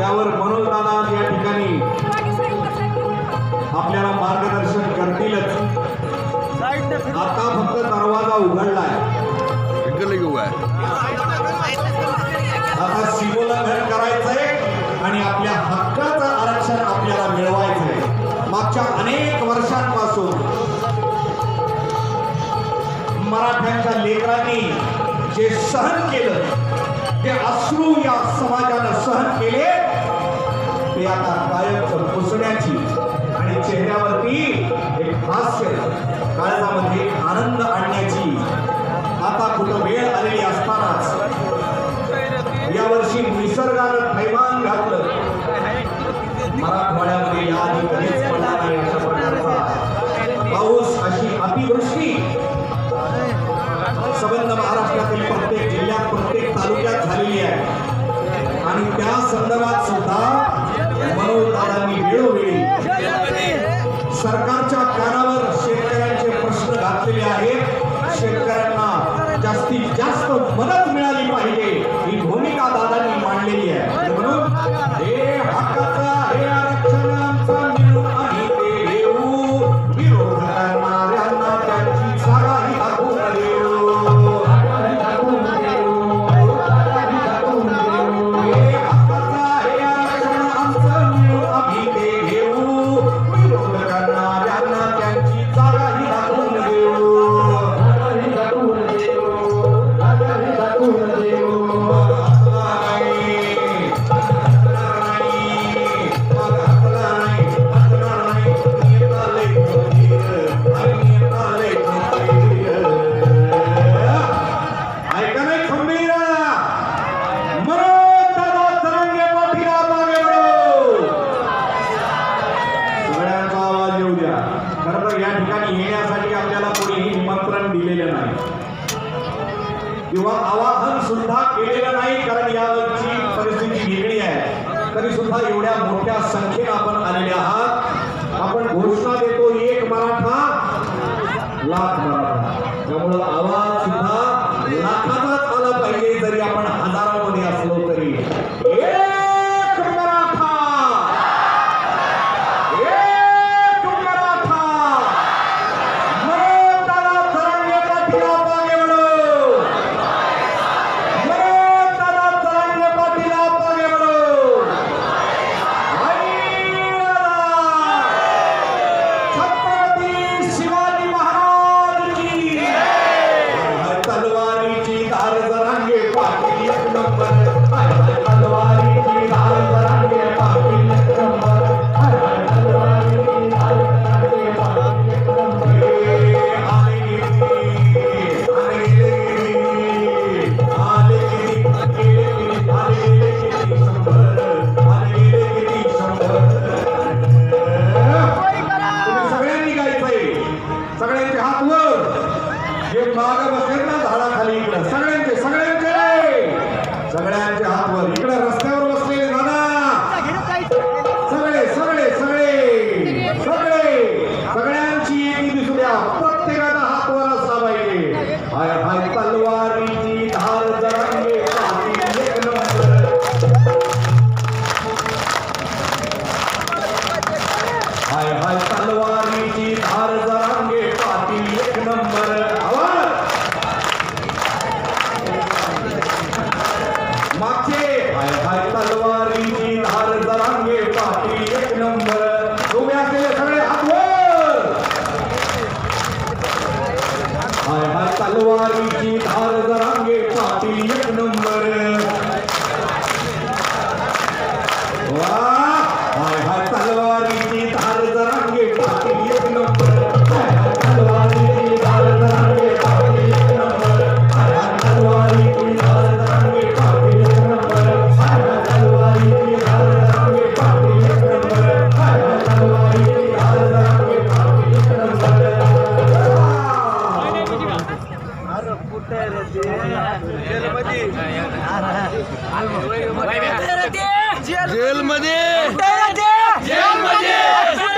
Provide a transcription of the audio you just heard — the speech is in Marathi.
त्यावर मनोज दादा या ठिकाणी आपल्याला मार्गदर्शन करतीलच. आता फक्त दरवाजा उघडला आता शिवोला घर करायचंय आणि आपल्या हक्काचं आरक्षण आपल्याला मिळवायचंय. मागच्या अनेक वर्षांपासून मराठ्यांच्या लेकरांनी जे सहन केलं ते अश्रू या समाजानं सहन केले हे आता गायब पुसण्याची आणि चेहऱ्यावरती एक हास्य काळजामध्ये आनंद आणण्याची आता कुठं वेळ das ठिकाणी हे यासाठी आपल्याला कोणीही निमंत्रण दिलेलं नाही. किंवा आवाहन सुद्धा केलेलं नाही कारण यावरची परिस्थिती वेगळी आहे. तरी सुद्धा एवढ्या मोठ्या संख्येत आपण आलेले आहात. आपण घोषणा देतो जेलमध्ये. जेलमध्ये. जेलमध्ये.